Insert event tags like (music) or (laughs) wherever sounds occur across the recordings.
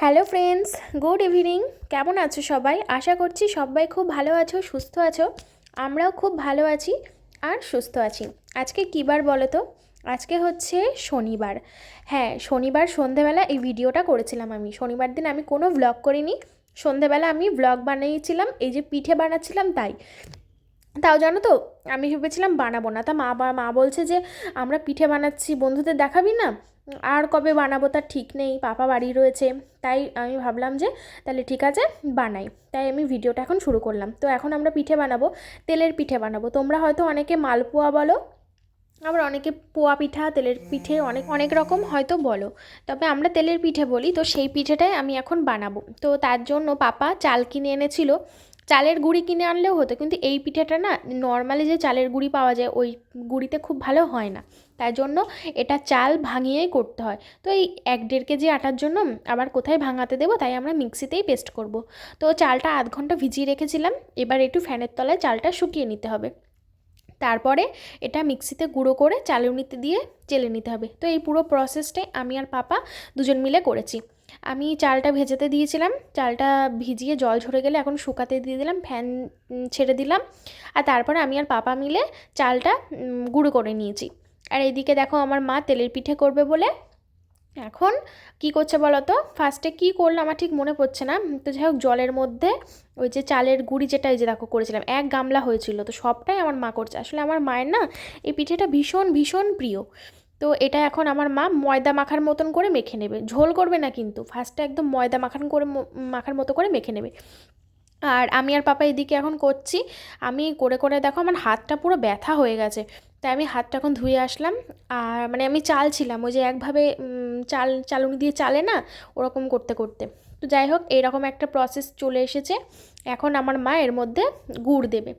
Hello friends, good evening. কেমন আছো সবাই? আশা করছি সবাই খুব ভালো আছো, সুস্থ আছো। আমরাও খুব ভালো আছি আর সুস্থ আছি। আজকে কী বার বলো তো? আজকে হচ্ছে শনিবার। হ্যাঁ শনিবার সন্ধেবেলা এই ভিডিওটা করেছিলাম আমি। শনিবার দিন আমি কোনো ভ্লগ করিনি। সন্ধেবেলা আমি ভ্লগ বানিয়েছিলাম, এই যে পিঠে বানাচ্ছিলাম তাই। তাও জানো তো, আমি ভেবেছিলাম বানাবো না। তা মা মা বলছে যে, আমরা পিঠে বানাচ্ছি, বন্ধুদের দেখাবি না? আর কবে বানাবো তার ঠিক নেই, পাপা বাড়ি রয়েছে, তাই আমি ভাবলাম যে তাহলে ঠিক আছে বানাই। তাই আমি ভিডিওটা এখন শুরু করলাম। তো এখন আমরা পিঠে বানাবো, তেলের পিঠে বানাবো। তোমরা হয়তো অনেকে মালপোয়া বলো, আবার অনেকে পোয়া পিঠা, তেলের পিঠে অনেক অনেক রকম হয়তো বলো। তবে আমরা তেলের পিঠে বলি, তো সেই পিঠেটাই আমি এখন বানাবো। তো তার জন্য পাপা চাল কিনে এনেছিল। চালের গুঁড়ি কিনে আনলেও হতো, কিন্তু এই পিঠেটা না, নর্মালি যে চালের গুঁড়ি পাওয়া যায়, ওই গুঁড়িতে খুব ভালো হয় না। তাই জন্য এটা চাল ভাঙিয়েই করতে হয়। তো এই এক দেড় কেজি আটার জন্য আবার কোথায় ভাঙাতে দেবো তাই আমরা মিক্সিতেই পেস্ট করব। তো চালটা আধ ঘণ্টা ভিজিয়ে রেখেছিলাম, এবার একটু ফ্যানের তলায় চালটা শুকিয়ে নিতে হবে। তারপরে এটা মিক্সিতে গুঁড়ো করে চালুনিতে দিয়ে চেলে নিতে হবে। তো এই পুরো প্রসেসটাই আমি আর পাপা দুজন মিলে করেছি। আমি চালটা ভেজাতে দিয়েছিলাম, চালটা ভিজিয়ে জল ঝরে গেলে এখন শুকাতে দিয়ে দিলাম, ফ্যান ছেড়ে দিলাম। আর তারপরে আমি আর পাপা মিলে চালটা গুঁড়ো করে নিয়েছি। আর এইদিকে দেখো আমার মা তেলের পিঠে করবে বলে। এখন কি করছে বলো তো? ফার্স্টে কী করল আমার ঠিক মনে পড়ছে না। তো যাই হোক জলের মধ্যে ওই যে চালের গুঁড়ি যেটা এই যে দেখো করেছিলাম, এক গামলা হয়েছিল। তো সবটাই আমার মা করছে। আসলে আমার মায়ের না এই পিঠেটা ভীষণ ভীষণ প্রিয়। তো এটা এখন আমার মা ময়দা মাখার মতন করে মেখে নেবে। ঝোল করবে না কিন্তু। ফার্স্টে একদম ময়দা মাখান করে মাখার মতো করে মেখে নেবে। আর আমি আর পাপা এদিকে এখন করছি। আমি করে করে দেখো আমার হাতটা পুরো ব্যথা হয়ে গেছে। তাই আমি হাতটা এখন ধুয়ে আসলাম। আর মানে আমি চাল ছিলাম, ওই যে একভাবে চাল চালুনি দিয়ে চালে না, ওরকম করতে করতে। তো যাই হোক, এরকম একটা প্রসেস চলে এসেছে। এখন আমার মা এর মধ্যে গুড় দেবে।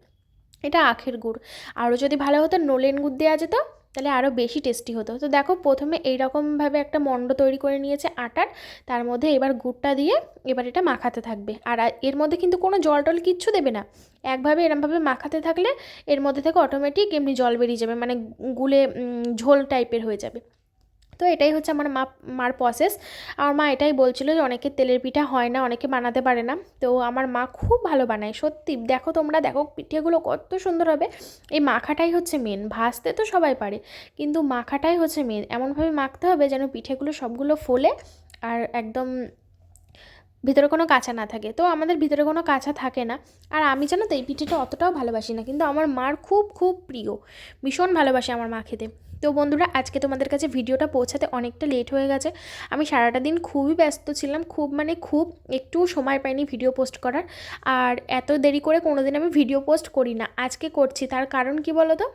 এটা আখের গুড়। আরও যদি ভালো হতো, নলেন গুড় দেওয়া যেত, তাহলে আরও বেশি টেস্টি হতো। তো দেখো, প্রথমে এইরকমভাবে একটা মণ্ড তৈরি করে নিয়েছে আটার। তার মধ্যে এবার গুড়টা দিয়ে এবার এটা মাখাতে থাকবে। আর এর মধ্যে কিন্তু কোনো জল টল কিচ্ছু দেবে না। একভাবে এরমভাবে মাখাতে থাকলে এর মধ্যে থেকে অটোমেটিক এমনি জল বেরিয়ে যাবে মানে গুলে ঝোল টাইপের হয়ে যাবে। তো এটাই হচ্ছে আমার মা, মার প্রসেস আমার মা এটাই বলছিল যে অনেকে তেলের পিঠা হয় না, অনেকে বানাতে পারে না। তো আমার মা খুব ভালো বানায়, সত্যি। দেখো তোমরা, দেখো পিঠেগুলো কত সুন্দর হবে। এই মাখাটাই হচ্ছে মেন ভাজতে তো সবাই পারে, কিন্তু মাখাটাই হচ্ছে মেন এমনভাবে মাখতে হবে যেন পিঠেগুলো সবগুলো ফোলে আর একদম ভিতরে কোনো কাঁচা না থাকে। তো আমাদের ভিতরে কোনো কাঁচা থাকে না। আর আমি জানো তো, এই পিঠেটা অতটাও ভালোবাসি না, কিন্তু আমার মার খুব খুব প্রিয়। ভীষণ ভালোবাসে আমার মা খেতে। তো বন্ধুরা, আজকে তোমাদের কাছে ভিডিওটা পৌঁছাতে অনেকটা লেট হয়ে গেছে। আমি সারাটা দিন খুবই ব্যস্ত ছিলাম, খুব মানে খুব একটু সময় পাইনি ভিডিও পোস্ট করার। আর এত দেরি করে কোনো দিন আমি ভিডিও পোস্ট করি না আজকে করছি। তার কারণ কি বলো তো?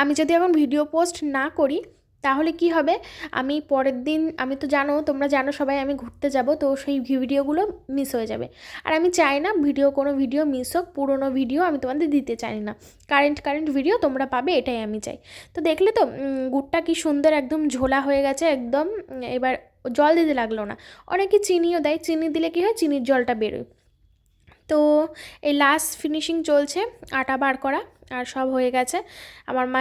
আমি যদি এখন ভিডিও পোস্ট না করি তাহলে কি হবে? আমি পরের দিন, আমি তো জানো, তোমরা জানো সবাই আমি ঘুরতে যাব, তো সেই ভিডিওগুলো মিস হয়ে যাবে। আর আমি চাই না ভিডিও, কোনো ভিডিও মিস হোক, পুরোনো ভিডিও আমি তোমাদের দিতে চাই না। কারেন্ট কারেন্ট ভিডিও তোমরা পাবে, এটাই আমি চাই। তো দেখলে তো গুড়টা কি সুন্দর একদম ঝোলা হয়ে গেছে, একদম এবার জল দিতে লাগল না। অনেকে চিনিও দেয়, চিনি দিলে কি হয়, চিনির জলটা বেরোয়। তো এই লাস্ট ফিনিশিং চলছে, আটা বার করা। আর সব হয়ে গেছে। আমার মা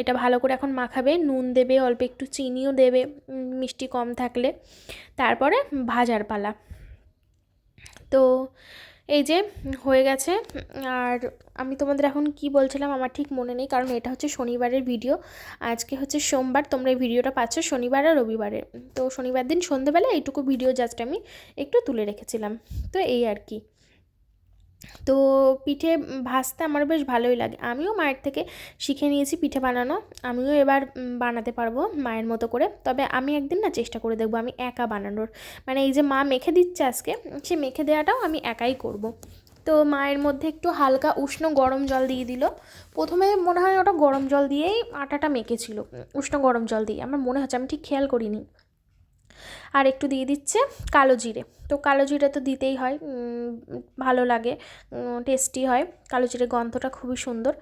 এটা ভালো করে এখন মাখাবে, নুন দেবে, অল্প একটু চিনিও দেবে মিষ্টি কম থাকলে। তারপরে ভাজার পালা। তো এই যে হয়ে গেছে। আর আমি তোমাদের এখন কি বলছিলাম আমার ঠিক মনে নেই, কারণ এটা হচ্ছে শনিবারের ভিডিও। আজকে হচ্ছে সোমবার, তোমরা এই ভিডিওটা পাচ্ছ শনিবার আর রবিবারে। তো শনিবার দিন সন্ধেবেলা এইটুকু ভিডিও জাস্ট আমি একটু তুলে রেখেছিলাম। তো এই আর কি। তো পিঠে ভাজতে আমার বেশ ভালোই লাগে। আমিও মায়ের থেকে শিখে নিয়েছি পিঠে বানানো। আমিও এবার বানাতে পারব মায়ের মতো করে। তবে আমি একদিন না চেষ্টা করে দেখব আমি একা বানানোর। মানে এই যে মা মেখে দিচ্ছে আজকে, সে মেখে দেওয়াটাও আমি একাই করব। তো মায়ের মধ্যে একটু হালকা উষ্ণ গরম জল দিয়ে দিল। প্রথমে মনে হয় ওটা গরম জল দিয়েই আটাটা মেখেছিল। উষ্ণ গরম জল দিয়ে। আমার মনে হচ্ছে আমি ঠিক খেয়াল করিনি। আর একটু দিয়ে দিচ্ছে কালো জিরে। তো কালো জিরে তো দিতেই হয় ভালো লাগে টেস্টি হয়। কালো জিরে গন্ধটা খুবই সুন্দর।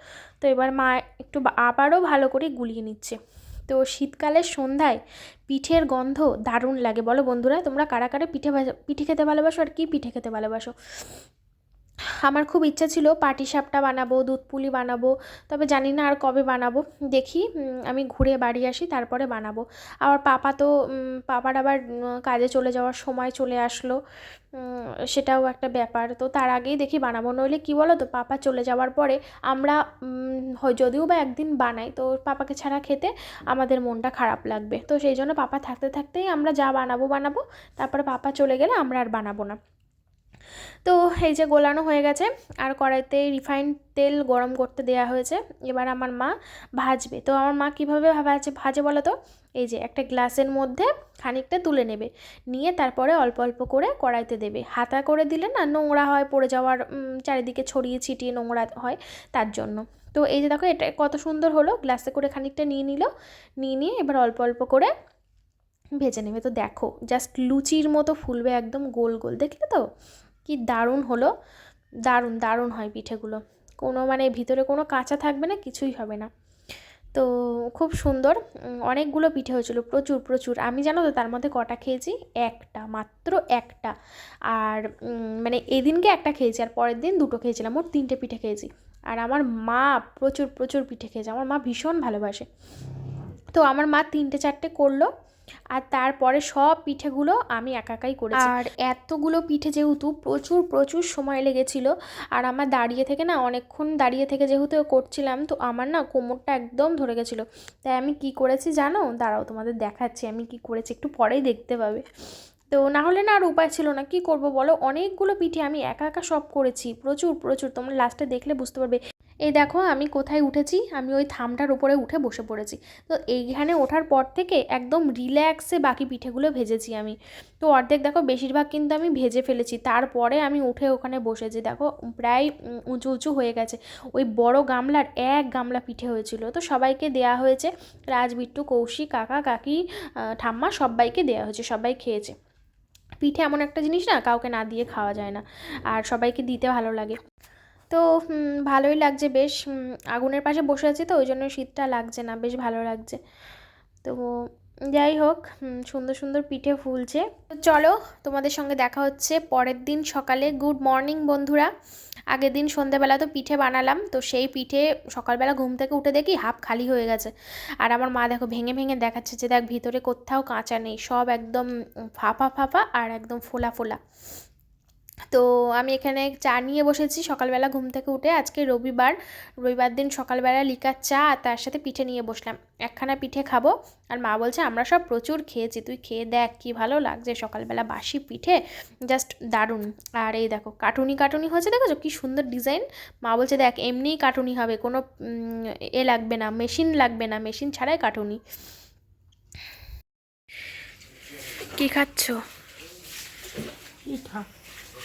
তো এবার মা একটু আবারও ভালো করে গুলিয়ে নিচ্ছে। তো শীতকালের সন্ধ্যায় পিঠের গন্ধ দারুণ লাগে। বলো বন্ধুরা, তোমরা কারা কারা পিঠে পিঠে খেতে ভালোবাসো আর কি পিঠে খেতে ভালোবাসো? আমার খুব ইচ্ছা ছিল পাটিসাপটা বানাবো, দুধ পুলি বানাবো, তবে জানি না আর কবে বানাবো। দেখি আমি ঘুরে বাড়ি আসি, তারপরে বানাবো। আবার পাপা তো পাপার আবার কাজে চলে যাওয়ার সময় চলে আসলো। সেটাও একটা ব্যাপার। তো তার আগেই দেখি বানাবো। নইলে কী বলো তো পাপা চলে যাওয়ার পরে আমরা যদিও বা একদিন বানাই, তো পাপাকে ছাড়া খেতে আমাদের মনটা খারাপ লাগবে। তো সেই জন্য পাপা থাকতে থাকতেই আমরা যা বানাবো বানাবো। তারপরে পাপা চলে গেলে আমরা আর বানাবো না। তো এই যে গোলানো হয়ে গেছে, আর কড়াইতে রিফাইন্ড তেল গরম করতে দেওয়া হয়েছে। এবার আমার মা ভাজবে। তো আমার মা কীভাবে ভাজে ভাজে বলো তো? এই যে একটা গ্লাসের মধ্যে খানিকটা তুলে নেবে। নিয়ে তারপরে অল্প অল্প করে কড়াইতে দেবে। হাতা করে দিলে না নোংরা হয়, পড়ে যাওয়ার চারিদিকে ছড়িয়ে ছিটিয়ে নোংরা হয় তার জন্য। তো এই যে দেখো, এটা কত সুন্দর হলো। গ্লাসে করে খানিকটা নিয়ে নিল। নিয়ে নিয়ে এবার অল্প অল্প করে ভেজে নেবে। তো দেখো জাস্ট লুচির মতো ফুলবে, একদম গোল গোল। দেখলে তো? কি দারুণ হলো। দারুণ দারুণ হয় পিঠেগুলো। কোনো মানে ভিতরে কোনো কাঁচা থাকবে না, কিছুই হবে না। তো খুব সুন্দর অনেকগুলো পিঠে হয়েছিল, প্রচুর প্রচুর। আমি জানো তো, তার মধ্যে কটা খেয়েছি? একটা, মাত্র একটা। আর মানে এদিনকে একটা খেয়েছি আর পরের দিন দুটো খেয়েছিলাম, মোট তিনটে পিঠে খেয়েছি। আর আমার মা প্রচুর প্রচুর পিঠে খেয়েছে। আমার মা ভীষণ ভালোবাসে। তো আমার মা তিনটে, চারটে করল। আর তারপরে সব পিঠেগুলো আমি একা একাই করেছি। আর এতগুলো পিঠে যেহেতু প্রচুর প্রচুর সময় লেগেছিল, আর আমার দাঁড়িয়ে থেকে না, অনেকক্ষণ দাঁড়িয়ে থেকে যেহেতু করছিলাম, তো আমার না কোমরটা একদম ধরে গেছিল। তাই আমি কি করেছি জানো? দাঁড়াও তোমাদের দেখাচ্ছি, আমি কি করেছি একটু পরেই দেখতে পাবে। তো না হলে না আর উপায় ছিল না, কি করব বলো? অনেকগুলো পিঠে আমি একা একা সব করেছি, প্রচুর প্রচুর, তোমরা লাস্টে দেখলে বুঝতে পারবে। এই দেখো আমি কোথায় উঠেছি? আমি ওই থামটার উপরে উঠে বসে পড়েছি। তো এইখানে ওঠার পর থেকে একদম রিল্যাক্সে বাকি পিঠেগুলো ভেজেছি আমি। তো অর্ধেক দেখো বেশিরভাগ কিন্তু আমি ভেজে ফেলেছি। তারপরে আমি উঠে ওখানে বসেছি। দেখো প্রায় উঁচু উঁচু হয়ে গেছে। ওই বড় গামলার এক গামলা পিঠে হয়েছিল। তো সবাইকে দেয়া হয়েছে। রাজবিট্টু, কৌশিক, কাকা, কাকি ঠাম্মা সবাইকে দেওয়া হয়েছে। সবাই খেয়েছে। পিঠে এমন একটা জিনিস না, কাউকে না দিয়ে খাওয়া যায় না। আর সবাইকে দিতে ভালো লাগে। তো ভালোই লাগছে। বেশ আগুনের পাশে বসে আছি তো ওই জন্য শীতটা লাগছে না, বেশ ভালো লাগছে। তো, যাই হোক সুন্দর সুন্দর পিঠে ফুলছে। তো চলো, তোমাদের সঙ্গে দেখা হচ্ছে পরের দিন সকালে। গুড মর্নিং, বন্ধুরা। আগের দিন সন্ধ্যেবেলা তো পিঠে বানালাম, তো সেই পিঠে সকালবেলা ঘুম থেকে উঠে দেখি হাফ খালি হয়ে গেছে। আর আমার মা দেখো, ভেঙে ভেঙে দেখাচ্ছে যে, দেখ, ভিতরে কোথাও কাঁচা নেই, সব একদম ফাঁপা ফাঁপা আর একদম ফোলা ফোলা। তো আমি এখানে চা নিয়ে বসেছি সকালবেলা ঘুম থেকে উঠে। আজকে রবিবার রবিবার দিন সকালবেলা লিকার চা আর তার সাথে পিঠে নিয়ে বসলাম। একখানা পিঠে খাব। আর মা বলছে, আমরা সব প্রচুর খেয়েছি, তুই খেয়ে দেখ কি ভালো লাগছে সকালবেলা বাসি পিঠে। জাস্ট দারুণ। আর এই দেখো, কাটুনি কাটুনি হয়েছে, দেখেছ? কি সুন্দর ডিজাইন। মা বলছে, দেখ, এমনিই কাটুনি হবে, কোনো এ লাগবে না, মেশিন লাগবে না, মেশিন ছাড়াই কাটুনি। কি খাচ্ছ?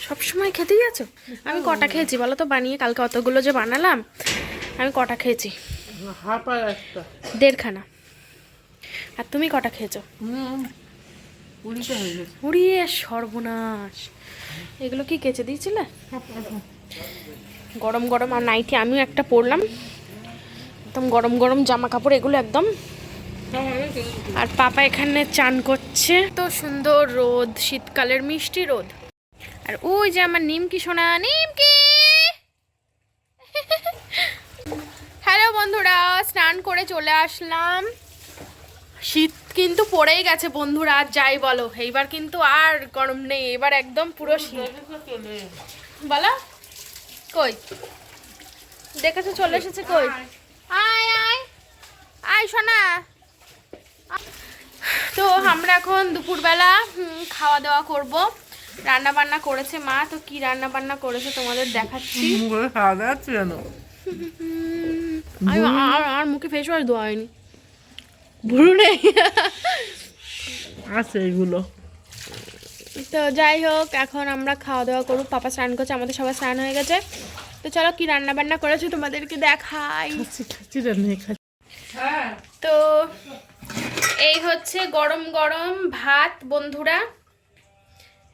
সব সময় খেতেই আছো? আমি কটা খেয়েছি বলো তো? বানিয়ে কালকে অতগুলো যে বানালাম আমি কটা খেয়েছি? দেড়খানা। আর তুমি কটা খেয়েছো? উড়িয়ে সর্বনাশ। এগুলো কি কেচে দিয়েছিলে? গরম গরম আর নাইটি আমিও একটা পরলাম। একদম গরম গরম জামা কাপড় এগুলো একদম। আর পাপা এখানে চান করছে। তো সুন্দর রোদ শীতকালের মিষ্টি রোদ। আর ওই যে আমার নিমকি সোনা, নিমকি! হ্যালো বন্ধুরা, স্নান করে চলে আসলাম। শীত কিন্তু পড়েই গেছে বন্ধুরা যাই বলো, এইবার কিন্তু আর গরম নেই, এবার একদম পুরো শীত। বলো, কই? দেখেছ, চলে এসেছে কই? আয় আয় আয় সোনা। তো আমরা এখন দুপুরবেলা খাওয়া দাওয়া করব। রান্না বান্না করেছে মা তো কি রান্না বান্না করেছে তোমাদের দেখাচ্ছি। (laughs) মুখে খাওয়া যাচ্ছে কেন আমি আর আর মুখে ফেস ওয়াশ হয়নি। ভুরু নেই। আছে এগুলো। তো যাই হোক এখন আমরা খাওয়া দাওয়া করব। পাপা স্নান করছে আমাদের সবার স্নান হয়ে গেছে। তো চলো কি রান্না বান্না করেছে তোমাদেরকে দেখাই। তো এই হচ্ছে গরম গরম ভাত বন্ধুরা।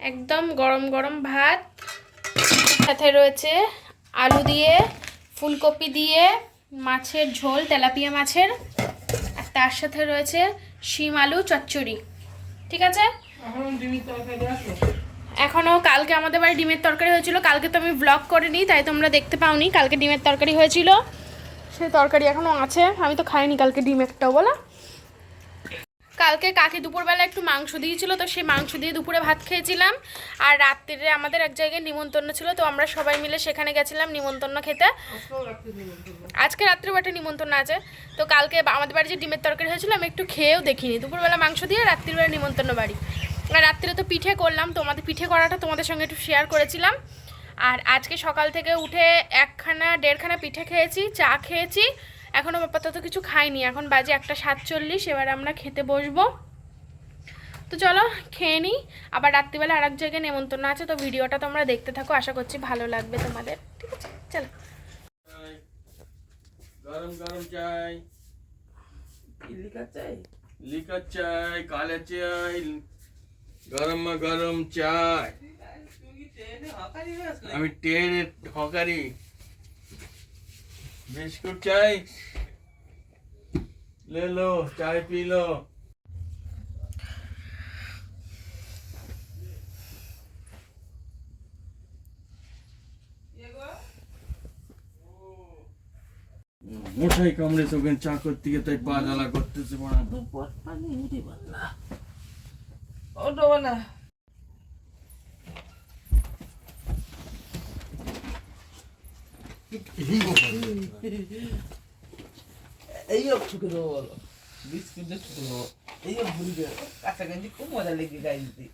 একদম গরম গরম ভাত। সাথে রয়েছে আলু দিয়ে, ফুলকপি দিয়ে, মাছের ঝোল, তেলাপিয়া মাছের। আর তার সাথে রয়েছে শিম আলু চচ্চড়ি। ঠিক আছে? এখনও কালকে আমাদের বাড়ি ডিমের তরকারি হয়েছিল। কালকে তো আমি ব্লগ করিনি, তাই তোমরা দেখতে পাওনি। কালকে ডিমের তরকারি হয়েছিল। সেই তরকারি এখনও আছে। আমি তো খাইনি কালকে ডিম একটাও, বলো। কালকে কাকি দুপুরবেলা একটু মাংস দিয়েছিল, তো সেই মাংস দিয়ে দুপুরে ভাত খেয়েছিলাম। আর রাত্রিরে আমাদের এক জায়গায় নিমন্ত্রণ ছিল, তো আমরা সবাই মিলে সেখানে গেছিলাম নিমন্ত্রণ খেতে। আজকে রাত্রে একটা নিমন্ত্রণ আছে। তো কালকে আমাদের বাড়ি যে ডিমের তরকারি হয়েছিল, আমি একটু খেয়েও দেখিনি। দুপুরবেলা মাংস দিয়ে রাত্রিবেলা নিমন্ত্রণ বাড়ি। আর রাত্রে তো পিঠে করলাম তোমাদের পিঠে করাটা তোমাদের সঙ্গে একটু শেয়ার করেছিলাম। আর আজকে সকাল থেকে উঠে একখানা, দেড়খানা পিঠে খেয়েছি, চা খেয়েছি। এখনও আপাতত কিছু খাইনি। এখন বাজে একটা সাতচল্লিশ এবার আমরা খেতে বসবো। তো চলো খেয়ে নিই। আবার রাত্রিবেলা আর এক জায়গায় নেমন্তন্ন আছে তো ভিডিওটা তোমরা দেখতে থাকো। আশা করছি ভালো লাগবে তোমাদের। ঠিক আছে চলো। গরম গরম চাই। চাই? চাই চাই। গরম গরম চাই। আমি ট্রেনের হকারি। বিস্কুট চাই ले लो चाय पी लो মশাই কামড়েছে ওখানে চা করতে গিয়ে তাই পা জ্বালা করতেছে মনে হয়। দুপুর পানি উঠে পারলা ও ডোবা না এই হোক ঠুকে দেবো বলো বিস্কুট দিয়ে ঠুকে দেবো এই হোক ভুল কাঁচা গেঞ্জি খুব মজা লেগে গাই দিতে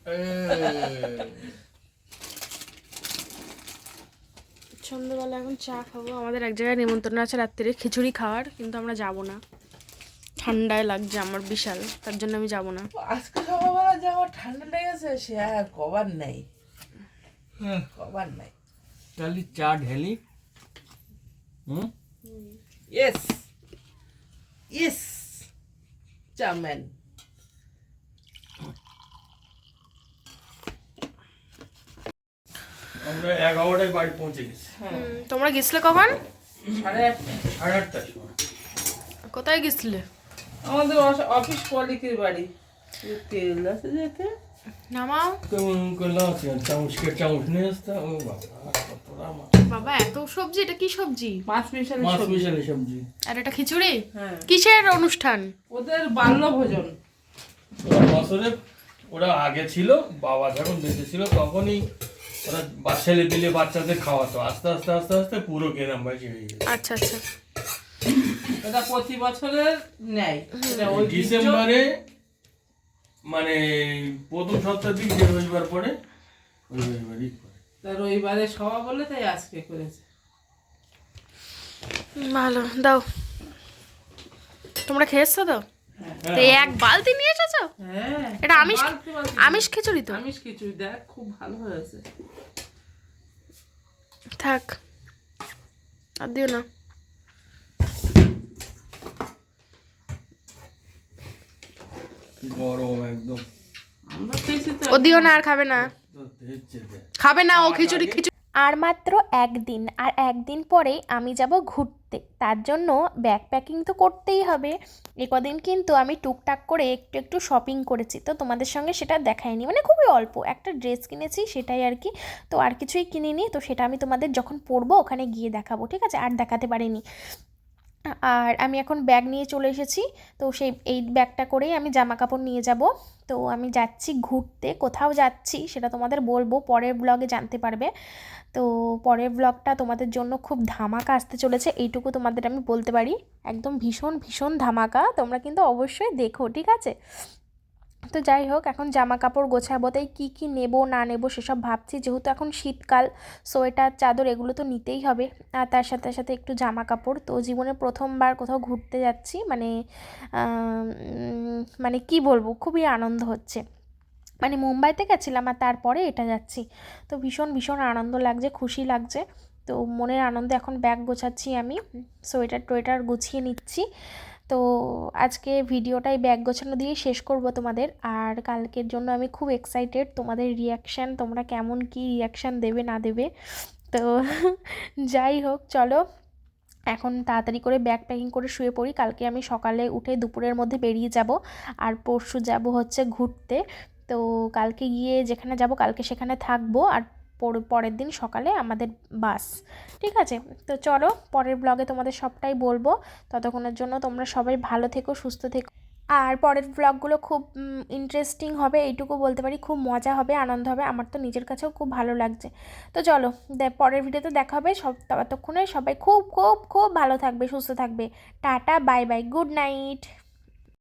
সন্ধ্যেবেলা এখন চা খাব। আমাদের এক জায়গায় নিমন্ত্রণ আছে রাত্রিরে খিচুড়ি খাওয়ার কিন্তু আমরা যাব না। ঠান্ডায় লাগছে আমার বিশাল তার জন্য আমি যাব না। আজকে সকালবেলা যে আমার ঠান্ডা লেগেছে সে আর কবার নেই। কবার নাই। তাহলে চা ঢেলি। হুম ইয়েস ইয়েস চাউম্যান আমরা এগারোটায় বাড়ি পৌঁছে গেছি। হুম, তোমরা গেছিলে কখন? সাড়ে আটটা সাড়ে আটটার সময়। কোথায় গেছিলে? আমাদের অফিস পলিকের বাড়ি। তেল আছে যেতে নামাও। কেমন করলাম চামচকে চামচ নিয়ে আসতাম ও বাবা কতটা মাছ। বাবা এত সবজি এটা কি সবজি? মাছ মিশালি মাছ সবজি। মিশালি সবজি। আর এটা খিচুড়ি? হ্যাঁ। কিসের অনুষ্ঠান? ওদের বাল্য ভোজন বছরে ওরা আগে ছিল বাবা যখন বেঁচে ছিল তখনই ওরা বাচ্চালে দিলে বাচ্চাদের খাওয়াতো। আস্তে আস্তে আস্তে আস্তে পুরো গ্রাম বাসী হয়ে গেছে। আচ্ছা আচ্ছা। এটা প্রতি বছরের নেয় এটা ডিসেম্বরে মানে প্রথম সপ্তাহ দিন যে রবিবার পরে করে তা রবিবারে সভা বলে তাই আজকে করেছে। ভালো দাও। তোমরা খেয়েছো তো? তো এক বালতি নিয়ে এসেছ? হ্যাঁ এটা আমিষ। আমিষ খিচুড়ি তো? আমিষ খিচুড়ি দেখ খুব ভালো হয়েছে। থাক আর দিও না। গরম একদম। ও দিও না আর খাবে না। খাবে না ও খিচুড়ি খিচুড়ি। আর মাত্র একদিন আর একদিন পরেই আমি যাব ঘুরতে। তার জন্য ব্যাগ প্যাকিং তো করতেই হবে। এ কদিন কিন্তু আমি টুকটাক করে একটু একটু শপিং করেছি তো তোমাদের সঙ্গে সেটা দেখাইনি মানে খুবই অল্প একটা ড্রেস কিনেছি সেটাই আর কি। তো আর কিছুই কিনিনি তো সেটা আমি তোমাদের যখন পরবো ওখানে গিয়ে দেখাবো ঠিক আছে? আর দেখাতে পারিনি। আর আমি এখন ব্যাগ নিয়ে চলে এসেছি। তো সেই, এই ব্যাগটা করেই আমি জামা কাপড় নিয়ে যাব। তো আমি যাচ্ছি ঘুরতে। কোথাও যাচ্ছি সেটা তোমাদের বলব, পরের ব্লগে জানতে পারবে। তো পরের ব্লগটা তোমাদের জন্য খুব ধামাকা আসতে চলেছে। এইটুকু তোমাদের আমি বলতে পারি। একদম ভীষণ ভীষণ ধামাকা। তোমরা কিন্তু অবশ্যই দেখো, ঠিক আছে? তো যাই হোক, এখন জামা কাপড় গোছাবো তাই কী কী নেব, না নেব সেসব ভাবছি। যেহেতু এখন শীতকাল, সোয়েটার, চাদর এগুলো তো নিতেই হবে। আর তার সাথে সাথে একটু জামা কাপড় তো জীবনে প্রথমবার কোথাও ঘুরতে যাচ্ছি মানে মানে কি বলব, খুবই আনন্দ হচ্ছে। মানে মুম্বাইতে গেছিলাম আর তারপরে এটা যাচ্ছি। তো ভীষণ ভীষণ আনন্দ লাগছে, খুশি লাগছে। তো মনের আনন্দে এখন ব্যাগ গোছাচ্ছি আমি সোয়েটার টোয়েটার গুছিয়ে নিচ্ছি। তো আজকে ভিডিওটাই ব্যাগ গোছানো দিয়ে শেষ করব তোমাদের। আর কালকের জন্য আমি খুব এক্সাইটেড তোমাদের রিয়াকশান তোমরা কেমন কি রিয়াকশান দেবে, না দেবে। তো (laughs) যাই হোক, চলো। এখন তাড়াতাড়ি করে ব্যাগ প্যাকিং করে শুয়ে পড়ি। কালকে আমি সকালে উঠে দুপুরের মধ্যে বেরিয়ে যাব। আর পরশু যাব হচ্ছে ঘুরতে। তো কালকে গিয়ে যেখানে যাব, কালকে সেখানে থাকব। আর পরের দিন সকালে আমাদের বাস। ঠিক আছে? তো চলো, পরের ব্লগে তোমাদের সবটাই বলব। ততক্ষণের জন্য তোমরা সবাই ভালো থেকো, সুস্থ থেকো। আর পরের ব্লগগুলো খুব ইন্টারেস্টিং হবে, এইটুকু বলতে পারি। খুব মজা হবে, আনন্দ হবে। আমার তো নিজের কাছেও খুব ভালো লাগছে। তো চলো পরের ভিডিওতে দেখা হবে। সব, ততক্ষণে সবাই খুব খুব খুব ভালো থাকবে, সুস্থ থাকবে। Tata, bye bye, good night!